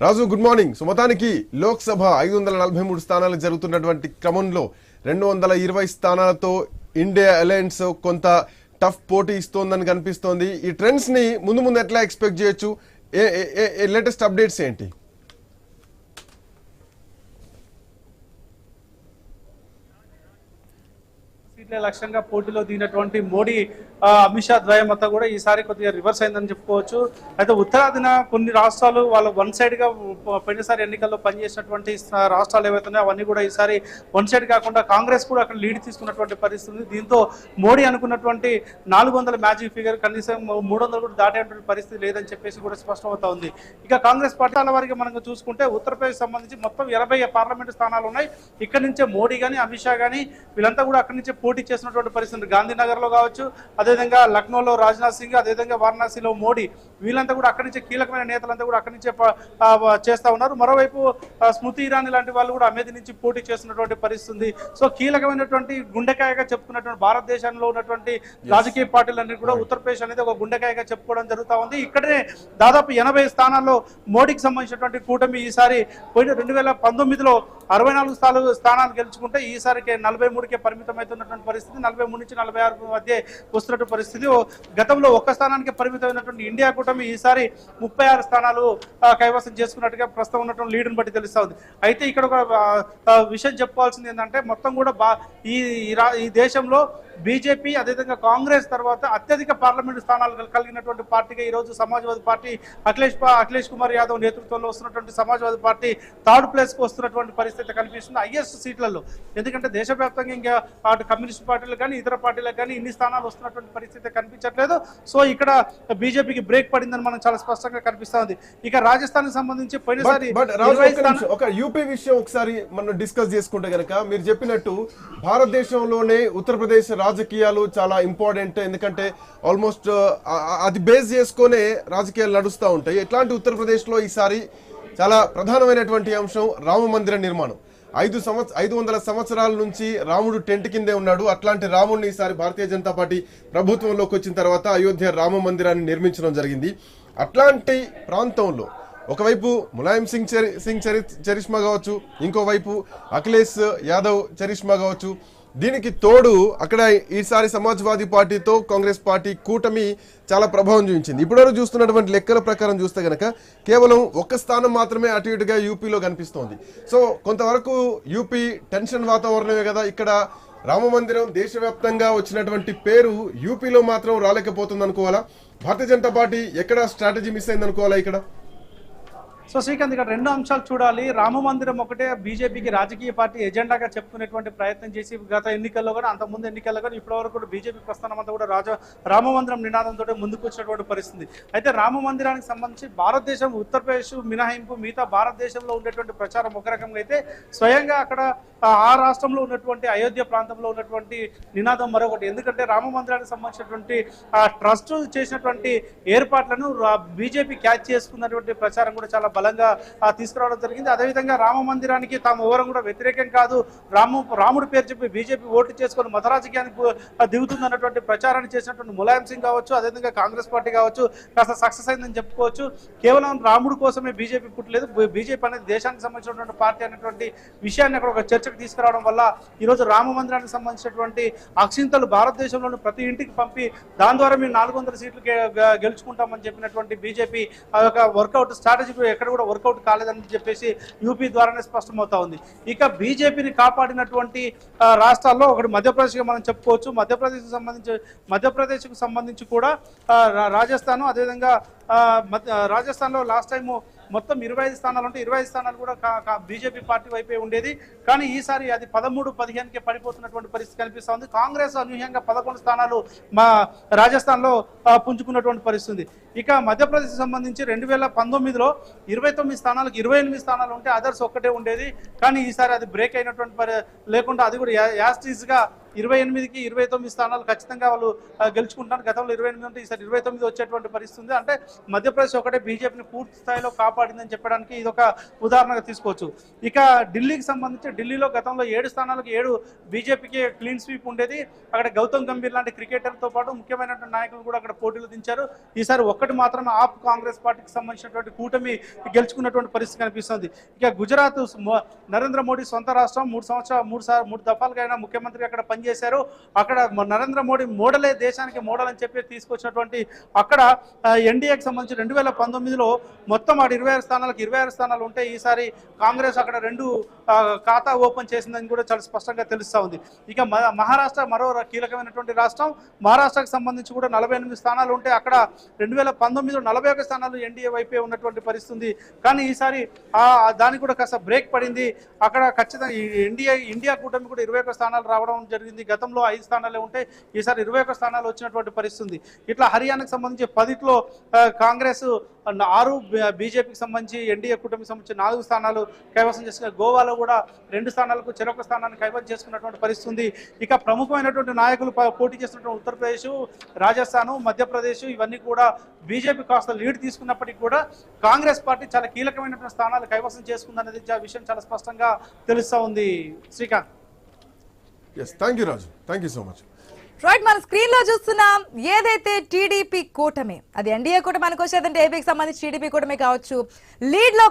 రాజు good morning so మొత్తానికి లోక్సభ ఐదు వందల నలభై మూడు స్థానాలు జరుగుతున్నటువంటి క్రమంలో రెండు వందల ఇరవై స్థానాలతో ఇండియా అలయన్స్ కొంత టఫ్ పోటీ ఇస్తోందని కనిపిస్తోంది. ఈ ట్రెండ్స్ని ముందు ముందు ఎట్లా ఎక్స్పెక్ట్ చేయొచ్చు? ఏ లేటెస్ట్ అప్డేట్స్ ఏంటి? సీట్ల లక్ష్యంగా పోటీలో దిగినటువంటి మోడీ అమిత్ షా ద్వయం అంతా కూడా ఈసారి కొద్దిగా రివర్స్ అయిందని చెప్పుకోవచ్చు. అయితే ఉత్తరాదిన కొన్ని రాష్ట్రాలు వాళ్ళ వన్ సైడ్గా పోయినసారి ఎన్నికల్లో పనిచేసినటువంటి రాష్ట్రాలు ఏవైతున్నాయో అవన్నీ కూడా ఈసారి వన్ సైడ్ కాకుండా కాంగ్రెస్ కూడా అక్కడ లీడ్ తీసుకున్నటువంటి పరిస్థితి దీంతో మోడీ అనుకున్నటువంటి నాలుగు వందల మ్యాజిక్ ఫిగర్ కనీసం మూడు వందలు కూడా దాటేటువంటి పరిస్థితి లేదని చెప్పేసి కూడా స్పష్టమవుతా ఉంది. ఇక కాంగ్రెస్ పార్టీల వారికి మనం చూసుకుంటే ఉత్తరప్రదేశ్ సంబంధించి మొత్తం ఇరవై పార్లమెంటు స్థానాలు ఉన్నాయి. ఇక్కడ నుంచే మోడీ కానీ అమిత్ షా కానీ వీళ్ళంతా కూడా అక్కడి నుంచే పోటీ చేసినటువంటి పరిస్థితి గాంధీనగర్లో కావచ్చు అదేవిధంగా లక్నోలో రాజ్నాథ్ సింగ్ అదేవిధంగా వారణాసిలో మోడీ వీళ్ళంతా కూడా అక్కడి నుంచే కీలకమైన నేతలంతా కూడా అక్కడి నుంచే చేస్తా ఉన్నారు. మరోవైపు స్మృతి ఇరానీ లాంటి వాళ్ళు కూడా అమేధి నుంచి పోటీ చేస్తున్నటువంటి పరిస్థితి. సో కీలకమైనటువంటి గుండెకాయగా చెప్పుకున్నటువంటి భారతదేశంలో ఉన్నటువంటి రాజకీయ పార్టీలన్నీ కూడా ఉత్తరప్రదేశ్ అనేది ఒక గుండెకాయగా చెప్పుకోవడం జరుగుతా ఉంది. ఇక్కడనే దాదాపు ఎనభై స్థానాల్లో మోడీకి సంబంధించినటువంటి కూటమి ఈసారి పోయిన రెండు వేల పంతొమ్మిదిలో అరవై నాలుగు స్థానాలు స్థానాలు గెలుచుకుంటే ఈసారికి నలభై మూడుకే పరిమితం అవుతున్నటువంటి పరిస్థితి నలభై మూడు నుంచి నలభై ఆరు మధ్య వస్తున్నటువంటి పరిస్థితి. గతంలో ఒక్క స్థానానికి పరిమితమైనటువంటి ఇండియా కూటమి ఈసారి ముప్పై ఆరు స్థానాలు కైవసం చేసుకున్నట్టుగా ప్రస్తుతం ఉన్నటువంటి లీడ్ని బట్టి తెలుస్తుంది. అయితే ఇక్కడ ఒక విషయం చెప్పుకోవాల్సింది ఏంటంటే మొత్తం కూడా బా ఈ ఈ రా- ఈ దేశంలో బీజేపీ అదేవిధంగా కాంగ్రెస్ తర్వాత అత్యధిక పార్లమెంటు స్థానాలు కలిగినటువంటి పార్టీగా ఈ రోజు సమాజ్వాదీ పార్టీ అఖిలేష్ అఖిలేష్ కుమార్ యాదవ్ నేతృత్వంలో వస్తున్నటువంటి సమాజ్వాదీ పార్టీ థర్డ్ ప్లేస్కి వస్తున్నటువంటి పరిస్థితి. కనిపిస్తుంది హైయెస్ట్ సీట్లలో. ఎందుకంటే దేశవ్యాప్తంగా ఇంకా అటు కమ్యూనిస్ట్ పార్టీలు కానీ ఇతర పార్టీలకు కానీ ఇన్ని స్థానాలు వస్తున్నటువంటి పరిస్థితి కనిపించట్లేదు. సో ఇక్కడ బీజేపీకి బ్రేక్ పడిందని మనం చాలా స్పష్టంగా కనిపిస్తా ఉంది. ఇక రాజస్థాన్ సంబంధించి పోయినసారి ఒక యూపీ విషయం ఒకసారి మనం డిస్కస్ చేసుకుంటే గనక మీరు చెప్పినట్టు భారతదేశంలోనే ఉత్తరప్రదేశ్ రాజకీయాలు చాలా ఇంపార్టెంట్. ఎందుకంటే ఆల్మోస్ట్ అది బేస్ చేసుకునే రాజకీయాలు నడుస్తూ ఉంటాయి. ఎట్లాంటి ఉత్తరప్రదేశ్లో ఈసారి చాలా ప్రధానమైనటువంటి అంశం రామ మందిర నిర్మాణం. ఐదు సంవత్స ఐదు వందల సంవత్సరాల నుంచి రాముడు టెంట్ కిందే ఉన్నాడు. అట్లాంటి రాముడిని ఈసారి భారతీయ జనతా పార్టీ ప్రభుత్వంలోకి వచ్చిన తర్వాత అయోధ్య రామ మందిరాన్ని నిర్మించడం జరిగింది. అట్లాంటి ప్రాంతంలో ఒకవైపు ములాయం సింగ్ చరి సింగ్ చరి చరిష్మా కావచ్చు ఇంకోవైపు అఖిలేష్ యాదవ్ చరిష్మా కావచ్చు దీనికి తోడు అక్కడ ఈసారి సమాజ్వాదీ పార్టీతో కాంగ్రెస్ పార్టీ కూటమి చాలా ప్రభావం చూపించింది. ఇప్పటివరకు చూస్తున్నటువంటి లెక్కల ప్రకారం చూస్తే కనుక కేవలం ఒక్క స్థానం మాత్రమే అటు ఇటుగా యూపీలో కనిపిస్తోంది. సో కొంతవరకు యూపీ టెన్షన్ వాతావరణమే కదా. ఇక్కడ రామ మందిరం దేశవ్యాప్తంగా వచ్చినటువంటి పేరు యూపీలో మాత్రం రాలేకపోతుంది అనుకోవాలా భారతీయ జనతా పార్టీ ఎక్కడ స్ట్రాటజీ మిస్ అయింది అనుకోవాలా ఇక్కడ? సో శ్రీకాంత్ ఇక్కడ రెండు అంశాలు చూడాలి. రామ మందిరం ఒకటే బీజేపీకి రాజకీయ పార్టీ ఎజెండాగా చెప్పుకునేటువంటి ప్రయత్నం చేసి గత ఎన్నికల్లో కూడా అంతకుముందు ఎన్నికల్లో కూడా ఇప్పటివరకు కూడా బీజేపీ ప్రస్థానం అంతా కూడా రాజ రామ మందిరం నినాదంతో ముందుకు వచ్చినటువంటి పరిస్థితి. అయితే రామ మందిరానికి సంబంధించి భారతదేశం ఉత్తరప్రదేశ్ మినహాయింపు మిగతా భారతదేశంలో ఉండేటువంటి ప్రచారం ఒక రకంగా అయితే స్వయంగా అక్కడ ఆ, రాష్ట్రంలో ఉన్నటువంటి అయోధ్య ప్రాంతంలో ఉన్నటువంటి నినాదం మరొకటి. ఎందుకంటే రామ మందిరానికి సంబంధించినటువంటి ట్రస్ట్ చేసినటువంటి ఏర్పాట్లను బీజేపీ క్యాచ్ చేసుకున్నటువంటి ప్రచారం కూడా చాలా బలంగా తీసుకురావడం జరిగింది. అదేవిధంగా రామ మందిరానికి తాము ఎవరం కూడా వ్యతిరేకం కాదు. రాము రాముడి పేరు చెప్పి బీజేపీ ఓటు చేసుకొని మత రాజకీయానికి దిగుతుందన్నటువంటి ప్రచారాన్ని చేసినటువంటి ములాయం సింగ్ కావచ్చు అదేవిధంగా కాంగ్రెస్ పార్టీ కావచ్చు కాస్త సక్సెస్ అయిందని చెప్పుకోవచ్చు. కేవలం రాముడి కోసమే బీజేపీ పుట్టలేదు. బీజేపీ అనేది దేశానికి సంబంధించినటువంటి పార్టీ అనేటువంటి విషయాన్ని అక్కడ ఒక చర్చకు తీసుకురావడం వల్ల ఈరోజు రామ మందిరానికి సంబంధించినటువంటి అక్షింతలు భారతదేశంలోని ప్రతి ఇంటికి పంపి దాని ద్వారా మేము నాలుగు వందల సీట్లు గెలుచుకుంటామని చెప్పినటువంటి బీజేపీ ఆ యొక్క వర్కౌట్ స్ట్రాటజీ ఎక్కడ కూడా వర్కౌట్ కాలేదని చెప్పేసి యూపీ ద్వారానే స్పష్టమవుతా ఉంది. ఇక బీజేపీని కాపాడినటువంటి రాష్ట్రాల్లో ఒకటి మధ్యప్రదేశ్గా మనం చెప్పుకోవచ్చు. మధ్యప్రదేశ్కి సంబంధించి మధ్యప్రదేశ్కు సంబంధించి కూడా రా- రాజస్థాన్ అదేవిధంగా మధ్య రాజస్థాన్లో లాస్ట్ టైము మొత్తం ఇరవై ఐదు స్థానాలు ఉంటే ఇరవై ఐదు స్థానాలు కూడా బీజేపీ పార్టీ వైపే ఉండేది. కానీ ఈసారి అది పదమూడు పదిహేనుకే పడిపోతున్నటువంటి పరిస్థితి కనిపిస్తోంది కాంగ్రెస్ అనూహ్యంగా పదకొండు స్థానాలు మా రాజస్థాన్లో పుంజుకున్నటువంటి పరిస్థితి ఇక మధ్యప్రదేశ్ సంబంధించి రెండు వేల పంతొమ్మిదిలో ఇరవై తొమ్మిది స్థానాలకు ఇరవై ఎనిమిది స్థానాలు ఉంటే అదర్స్ ఒక్కటే ఉండేది. కానీ ఈసారి అది బ్రేక్ అయినటువంటి పరి లేకుండా అది కూడా యాస్టీస్గా ఇరవై ఎనిమిదికి ఇరవై తొమ్మిది స్థానాలు ఖచ్చితంగా వాళ్ళు గెలుచుకుంటారు. గతంలో ఇరవై ఎనిమిది ఉంటే ఈసారి ఇరవై తొమ్మిది వచ్చేటువంటి పరిస్థితి ఉంది అంటే మధ్యప్రదేశ్ ఒకటే బీజేపీని పూర్తి స్థాయిలో కాపాడిందని చెప్పడానికి ఇది ఒక ఉదాహరణగా తీసుకోవచ్చు. ఇక ఢిల్లీకి సంబంధించి ఢిల్లీలో గతంలో ఏడు స్థానాలకు ఏడు బీజేపీకి క్లీన్ స్వీప్ ఉండేది. అక్కడ గౌతమ్ గంభీర్ లాంటి క్రికెటర్తో పాటు ముఖ్యమైనటువంటి నాయకులు కూడా అక్కడ పోటీలు దించారు. ఈసారి ఒక్కటి మాత్రమే ఆప్ కాంగ్రెస్ పార్టీకి సంబంధించినటువంటి కూటమి గెలుచుకున్నటువంటి పరిస్థితి కనిపిస్తుంది. ఇక గుజరాత్ నరేంద్ర మోడీ సొంత రాష్ట్రం. మూడు సంవత్సరాలు మూడు సార్ మూడు దఫాలుగా ముఖ్యమంత్రి అక్కడ చేశారు. అక్కడ నరేంద్ర మోడీ మోడలే దేశానికి మోడల్ అని చెప్పి తీసుకొచ్చినటువంటి అక్కడ ఎన్డీఏకి సంబంధించి రెండు వేల పంతొమ్మిదిలో మొత్తం ఆడ ఇరవై ఆరు స్థానాలకు ఇరవై ఆరు స్థానాలు ఉంటే ఈసారి కాంగ్రెస్ అక్కడ రెండు ఖాతా ఓపెన్ చేసిందని కూడా చాలా స్పష్టంగా తెలుస్తూ ఉంది. ఇక మహారాష్ట్ర మరో కీలకమైనటువంటి రాష్ట్రం మహారాష్ట్రకు సంబంధించి కూడా నలభై ఎనిమిది స్థానాలు ఉంటే అక్కడ రెండు వేల పంతొమ్మిదిలో నలభై ఒక స్థానాలు ఎన్డీఏ వైపే ఉన్నటువంటి పరిస్థితి కానీ ఈసారి దానికి కూడా కాస్త బ్రేక్ పడింది. అక్కడ ఖచ్చితంగా ఇండియా ఇండియా కూటమి కూడా ఇరవై ఒక స్థానాలు రావడం జరిగింది గతంలో ఐదు స్థానాలే ఉంటే ఈసారి ఇరవై ఒక స్థానాలు వచ్చినటువంటి పరిస్థితి ఇట్లా హర్యానాకు సంబంధించి పదిట్లో కాంగ్రెస్ ఆరు బీజేపీకి సంబంధించి ఎన్డీఏ కూటమికి సంబంధించి నాలుగు స్థానాలు కైవసం చేసుకున్న గోవాలో కూడా రెండు స్థానాలకు చెరొక స్థానాన్ని కైవసం చేసుకున్నటువంటి పరిస్థితి ఇక ప్రముఖమైనటువంటి నాయకులు పోటీ చేస్తున్నటువంటి ఉత్తరప్రదేశ్ రాజస్థాను మధ్యప్రదేశ్ ఇవన్నీ కూడా బీజేపీ కాస్త లీడ్ తీసుకున్నప్పటికీ కూడా కాంగ్రెస్ పార్టీ చాలా కీలకమైనటువంటి స్థానాలు కైవసం చేసుకుందనేది ఆ విషయం చాలా స్పష్టంగా తెలుస్తూ ఉంది. Srikanth. Yes thank you Raju thank you so much right మన స్క్రీన్లో చూస్తున్నాం ఏదైతే టీడీపీ కూటమి అది ఎన్డీఏ కూటమి అనుకోవచ్చు లేదంటే ఏపీకి సంబంధించి టీడీపీ కూటమి కావచ్చు లీడ్లో